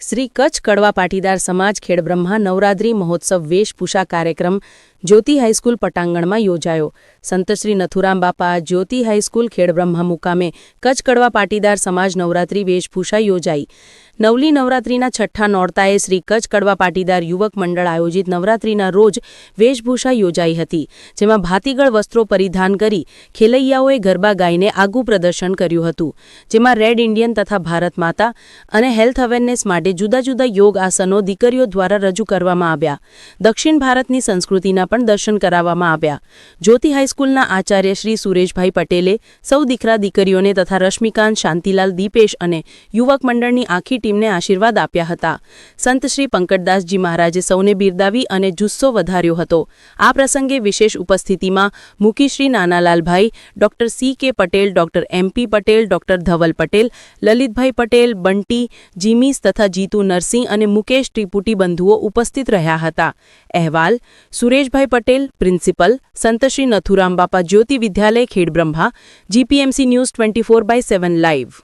Shri Kutch Kadva Patidar Samaj Khedbrahma Navratri મહોત્સવ વેશભૂષા કાર્યક્રમ જ્યોતિ high school પટાંગણમાં યોજાયો. સંત શ્રી નથુરામ બાપા જ્યોતિ હાઈસ્કૂલ ખેડબ્રહ્મા મુકામે કચ્છ કડવા પાટીદાર સમાજ નવરાત્રી વેશભૂષા યોજાઈ. નવલી નવરાત્રીના છઠ્ઠા નોરતાએ શ્રી કચ્છ કડવા પાટીદાર યુવક મંડળ આયોજિત નવરાત્રીના રોજ વેશભૂષા યોજાઈ હતી, જેમાં ભાતીગળ વસ્ત્રો પરિધાન કરી ખેલૈયાઓએ ગરબા ગાઈને આગવું પ્રદર્શન કર્યું હતું, જેમાં રેડ ઇન્ડિયન તથા ભારત માતા અને હેલ્થ અવેરનેસ માટે જુદા જુદા યોગ આસનો દીકરીઓ દ્વારા રજૂ કરવામાં આવ્યા. દક્ષિણ ભારતની સંસ્કૃતિના પણ દર્શન કરાવવામાં આવ્યા. જ્યોતિ હાઈસ્કૂલના આચાર્ય શ્રી સુરેશભાઈ પટેલે સૌ દીકરા દીકરીઓને તથા રશ્મિકાંત શાંતિલાલ દીપેશ અને યુવક મંડળની આખી ટીમને આશીર્વાદ આપ્યા હતા. સંત શ્રી પંકજદાસજી મહારાજે સૌને બિરદાવી અને જુસ્સો વધાર્યો હતો. આ પ્રસંગે વિશેષ ઉપસ્થિતિમાં મુકીશ્રી Nanalalbhai, doctor C K Patel, doctor MP Patel, doctor Dhaval Patel, Lalitbhai Patel, Bunty, Jimis તથા જીતુ નરસિંહ અને મુકેશ ત્રિપુટી બંધુઓ ઉપસ્થિત રહ્યા હતા. અહેવાલ, Sureshbhai Patel, principal, Santshri Nathurambapa Nathuram Bapa Jyoti Vidyalaya, Khedbrahma, GPMC news twenty four by seven live.